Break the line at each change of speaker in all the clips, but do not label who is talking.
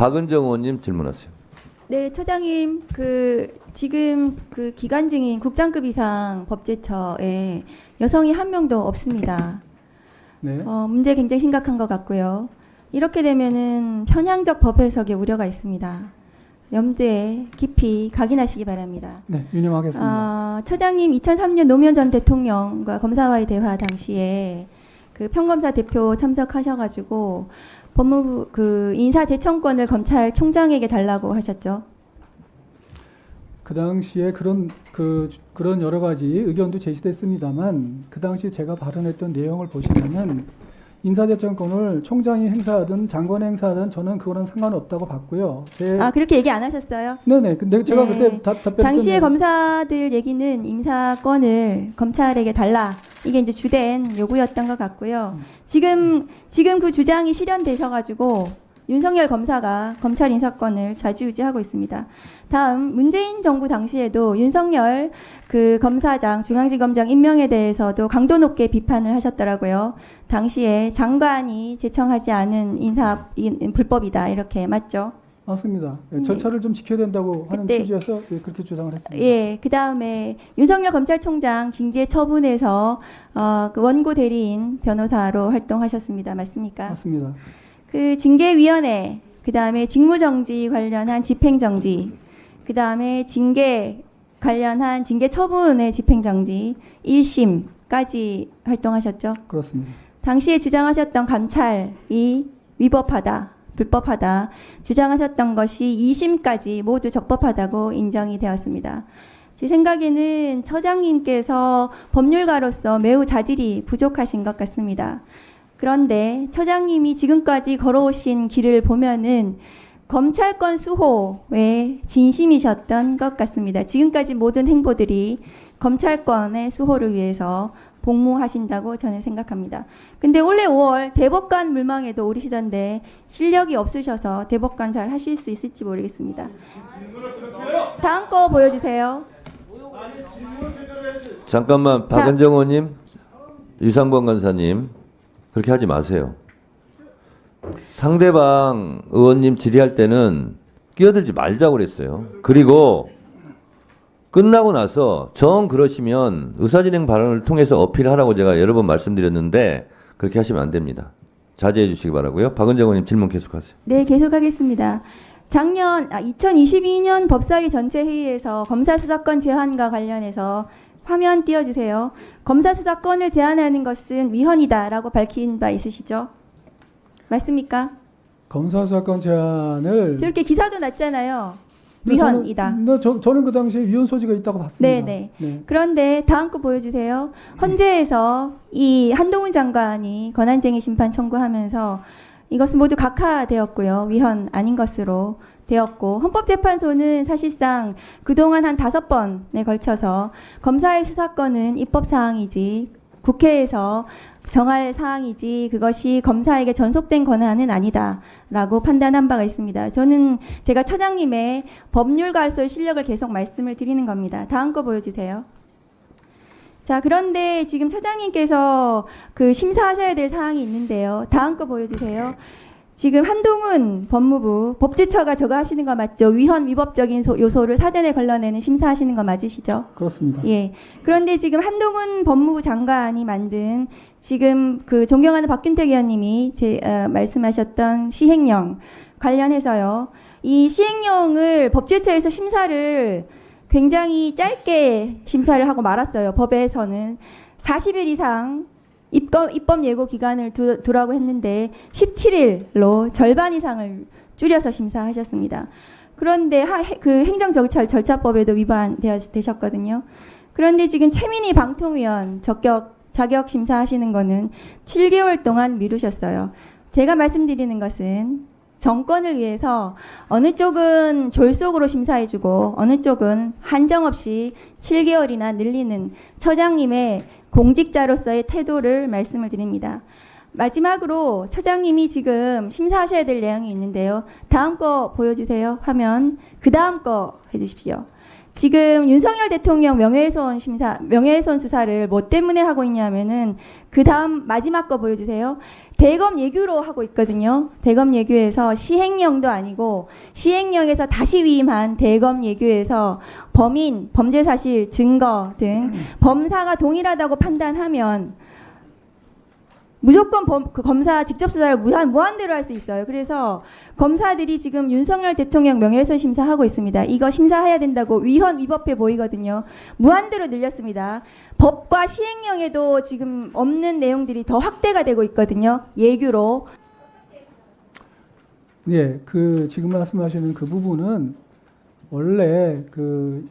박은정 의원님 질문하세요.
네, 처장님, 그 지금 그 기관 증인 국장급 이상 법제처에 여성이 한 명도 없습니다.
네.
어, 문제 굉장히 심각한 것 같고요. 이렇게 되면은 편향적 법 해석의 우려가 있습니다. 염두에 깊이 각인하시기 바랍니다.
네, 유념하겠습니다.
아, 처장님 2003년 노무현 전 대통령과 검사와의 대화 당시에 그 평검사 대표 참석하셔가지고 법무부 그 인사 제청권을 검찰총장에게 달라고 하셨죠.
그 당시에 그런 그 그런 여러 가지 의견도 제시됐습니다만 그 당시 제가 발언했던 내용을 보시면은 인사제청권을 총장이 행사하든 장관이 행사하든 저는 그거는 상관없다고 봤고요.
제아 그렇게 얘기 안 하셨어요?
네네. 근데 제가
네.
그때 답, 답변
당시에 검사들 얘기는 인사권을 검찰에게 달라 이게 이제 주된 요구였던 것 같고요. 지금 지금 그 주장이 실현되셔가지고 윤석열 검사가 검찰 인사권을 좌지우지하고 있습니다. 다음 문재인 정부 당시에도 윤석열 그 검사장 중앙지검장 임명에 대해서도 강도 높게 비판을 하셨더라고요. 당시에 장관이 제청하지 않은 인사 인- 불법이다 이렇게 맞죠?
맞습니다. 예,
네.
절차를 좀 지켜야 된다고 하는
그때-
취지에서 예, 그렇게 주장을 했습니다.
예, 그 다음에 윤석열 검찰총장 징계 처분에서 어, 그 원고 대리인 변호사로 활동하셨습니다. 맞습니까?
맞습니다.
그 징계위원회, 그 다음에 직무정지 관련한 집행정지, 그 다음에 징계 관련한 징계 처분의 집행정지 1심까지 활동하셨죠.
그렇습니다.
당시에 주장하셨던 감찰이 위법하다, 불법하다 주장하셨던 것이 2심까지 모두 적법하다고 인정이 되었습니다. 제 생각에는 처장님께서 법률가로서 매우 자질이 부족하신 것 같습니다. 그런데 처장님이 지금까지 걸어오신 길을 보면은 검찰권 수호에 진심이셨던 것 같습니다. 지금까지 모든 행보들이 검찰권의 수호를 위해서 복무하신다고 저는 생각합니다. 근데 올해 5월 대법관 물망에도 오르시던데 실력이 없으셔서 대법관 잘 하실 수 있을지 모르겠습니다. 다음 거 보여주세요.
잠깐만
자.
박은정 의원님, 유상범 간사님 그렇게 하지 마세요. 상대방 의원님 질의할 때는 끼어들지 말자고 그랬어요. 그리고 끝나고 나서 정 그러시면 의사진행 발언을 통해서 어필하라고 제가 여러 번 말씀드렸는데 그렇게 하시면 안 됩니다. 자제해 주시기 바라고요. 박은정 의원님 질문 계속하세요.
네, 계속하겠습니다. 작년 아, 2022년 법사위 전체 회의에서 검사 수사권 제한과 관련해서 화면 띄워주세요. 검사 수사권을 제한하는 것은 위헌이다라고 밝힌 바 있으시죠? 맞습니까?
검사 수사권 제한을
저렇게 기사도 났잖아요.
네, 저는-
위헌이다.
네, 저, 저는 그 당시에 위헌 소지가 있다고 봤습니다.
네, 네. 그런데 다음 거 보여주세요. 헌재에서 이 한동훈 장관이 권한쟁의 심판 청구하면서 이것은 모두 각하되었고요. 위헌 아닌 것으로 되었고 헌법재판소는 사실상 그동안 한 다섯 번에 걸쳐서 검사의 수사권은 입법 사항이지 국회에서 정할 사항이지 그것이 검사에게 전속된 권한은 아니다라고 판단한 바가 있습니다. 저는 제가 처장님의 법률가로서의 실력을 계속 말씀을 드리는 겁니다. 다음 거 보여주세요. 자, 그런데 지금 처장님께서 그 심사하셔야 될 사항이 있는데요. 다음 거 보여주세요. 지금 한동훈 법무부 법제처가 저거 하시는 거 맞죠? 위헌 위법적인 소- 요소를 사전에 걸러내는 심사하시는 거 맞으시죠?
그렇습니다.
예. 그런데 지금 한동훈 법무부 장관이 만든 지금 그 존경하는 박균택 의원님이 제 어, 말씀하셨던 시행령 관련해서요. 이 시행령을 법제처에서 심사를 굉장히 짧게 심사를 하고 말았어요. 법에서는 40일 이상 입법, 입법 예고 기간을 두, 두라고 했는데 17일로 절반 이상을 줄여서 심사하셨습니다. 그런데 하, 해- 그 행정절차 절차법에도 위반되셨거든요. 그런데 지금 최민희 방통위원 적격 자격 심사하시는 거는 7개월 동안 미루셨어요. 제가 말씀드리는 것은 정권을 위해서 어느 쪽은 졸속으로 심사해주고 어느 쪽은 한정 없이 7개월이나 늘리는 처장님의 공직자로서의 태도를 말씀을 드립니다. 마지막으로 처장님이 지금 심사하셔야 될 내용이 있는데요. 다음 거 보여주세요. 화면. 그 다음 거 해주십시오. 지금 윤석열 대통령 명예훼손 심사, 명예훼손 수사를 뭐 때문에 하고 있냐면은 그 다음 마지막 거 보여주세요. 대검 예규로 하고 있거든요. 대검 예규에서 시행령도 아니고 시행령에서 다시 위임한 대검 예규에서 범인, 범죄 사실, 증거 등 범사가 동일하다고 판단하면 무조건 범, 그 검사 직접 수사를 무한, 무한대로 할 수 있어요. 그래서 검사들이 지금 윤석열 대통령 명예훼손 심사하고 있습니다. 이거 심사해야 된다고 위헌 위법해 보이거든요. 무한대로 늘렸습니다. 법과 시행령에도 지금 없는 내용들이 더 확대가 되고 있거든요. 예규로.
예, 그 지금 말씀하시는 그 부분은 원래 그,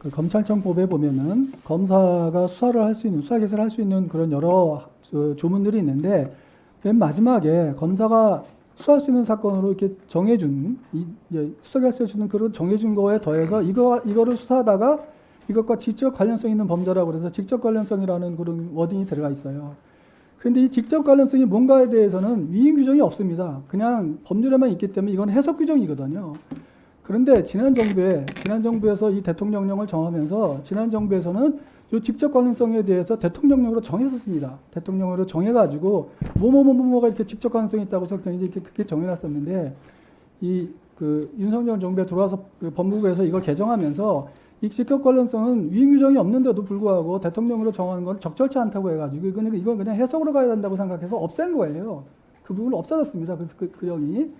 그 검찰청법에 보면은 검사가 수사를 할 수 있는 수사 개설을 할수 있는 그런 여러 저, 조문들이 있는데 맨 마지막에 검사가 수사할 수 있는 사건으로 이렇게 정해준 이, 예, 수사 수 있는 그런 정해준 거에 더해서 이거 이거를 수사하다가 이것과 직접 관련성 있는 범죄라고 그래서 직접 관련성이라는 그런 워딩이 들어가 있어요. 그런데 이 직접 관련성이 뭔가에 대해서는 위임 규정이 없습니다. 그냥 법률에만 있기 때문에 이건 해석 규정이거든요. 그런데 지난 정부에 지난 정부에서 이 대통령령을 정하면서 지난 정부에서는 이 직접 관련성에 대해서 대통령령으로 정했었습니다. 대통령령으로 정해가지고 뭐뭐뭐뭐가 이렇게 직접 관련성이 있다고 설정이 이렇게 그렇게 정해놨었는데 이 그 윤석열 정부에 들어와서 그 법무부에서 이걸 개정하면서 이 직접 관련성은 위임 규정이 없는데도 불구하고 대통령으로 정하는 건 적절치 않다고 해가지고 이거는 이건 그냥 해석으로 가야 된다고 생각해서 없앤 거예요. 그 부분을 없어졌습니다. 그래서 그 규정이.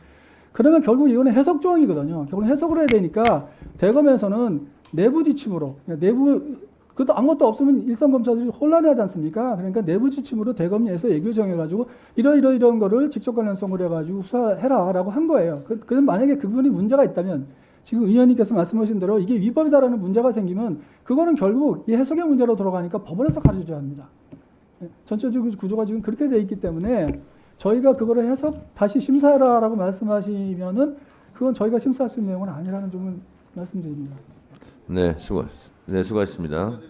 그러면 결국 이거는 해석 조항이거든요. 결국 해석을 해야 되니까 대검에서는 내부 지침으로 내부 그것도 아무것도 없으면 일선 검사들이 혼란해하지 않습니까? 그러니까 내부 지침으로 대검 내에서 예규 정해가지고 이러 이러 이런 거를 직접 관련성으로 해가지고 수사해라라고 한 거예요. 그, 그럼 만약에 그 부분이 문제가 있다면 지금 의원님께서 말씀하신 대로 이게 위법이다라는 문제가 생기면 그거는 결국 이 해석의 문제로 돌아가니까 법원에서 가르쳐줘야 합니다. 예, 전체적인 구조가 지금 그렇게 돼 있기 때문에 저희가 그거를 해석 다시 심사해라라고 말씀하시면은 그건 저희가 심사할 수 있는 내용은 아니라는 점을 말씀드립니다.
네, 수고, 네, 수고하셨습니다.